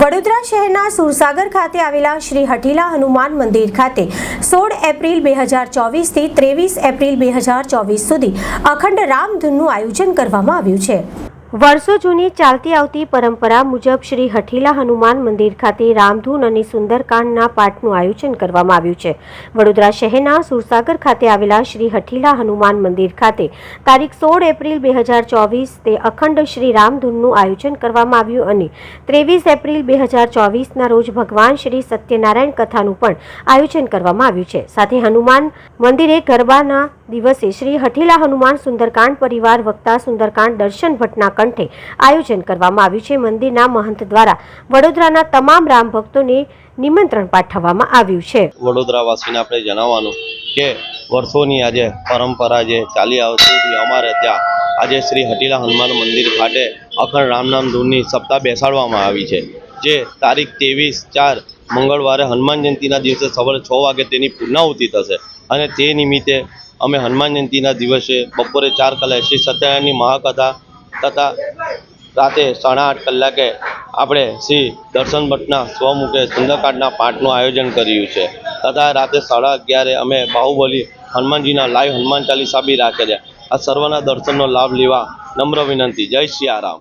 વડોદરા શહેરના સુરસાગર ખાતે આવેલા શ્રી હઠીલા હનુમાન મંદિર ખાતે સોળ એપ્રિલ બે હજાર ચોવીસથી ત્રેવીસ એપ્રિલ બે હજાર ચોવીસ સુધી અખંડ રામધૂનનું આયોજન કરવામાં આવ્યું છે. વર્ષો જૂની ચાલતી આવતી પરંપરા મુજબ શ્રી હઠીલા હનુમાન મંદિર ખાતે રામધૂન અને સુંદરકાંડના પાઠનું આયોજન કરવામાં આવ્યું છે. વડોદરા શહેરના સુરસાગર ખાતે આવેલા શ્રી હઠીલા હનુમાન મંદિર ખાતે તારીખ સોળ એપ્રિલ બે હજાર ચોવીસ તે અખંડ શ્રી રામધૂનનું આયોજન કરવામાં આવ્યું અને ત્રેવીસ એપ્રિલ બે હજાર ચોવીસના રોજ ભગવાન શ્રી સત્યનારાયણ કથાનું પણ આયોજન કરવામાં આવ્યું છે. સાથે હનુમાન મંદિરે ગરબાના દિવસે શ્રી હઠીલા હનુમાન સુંદરકાંડ પરિવાર વક્તા સુંદરકાંડ દર્શન ભટ્ટના કંઠે આયોજન કરવામાં આવ્યું છે. મંદિરના મહંત દ્વારા વડોદરાના તમામ રામ ભક્તોને નિમંત્રણ પાઠવવામાં આવ્યું છે. વડોદરા વાસીને આપણે જણાવવાનું કે વર્ષોની આજે પરંપરા જે ચાલી આવતી અમારે ત્યાં આજે શ્રી હટીલા હનુમાન મંદિર ખાતે અખંડ રામનામ ધૂનની સપ્તાહ બેસાડવામાં આવી છે. જે તારીખ ત્રેવીસ ચાર મંગળવારે હનુમાન જયંતિના દિવસે સવારે છ વાગે તેની પૂર્ણાહુતિ થશે અને તે નિમિત્તે અમે હનુમાન જયંતિના દિવસે બપોરે ચાર કલાકે શ્રી સત્યનારાયણની મહાકથા તથા રાતે સાડા આઠ કલાકે આપણે શ્રી દર્શન ભટ્ટના સ્વમુખે સુંદરકાંડના પાઠનું આયોજન કર્યું છે. તથા રાતે સાડા અગિયારે અમે બાહુબલી હનુમાનજીના લાઈવ હનુમાન ચાલીસા બી રાખે છે આ સર્વના દર્શનનો લાભ લેવા નમ્ર વિનંતી. જય સિયારામ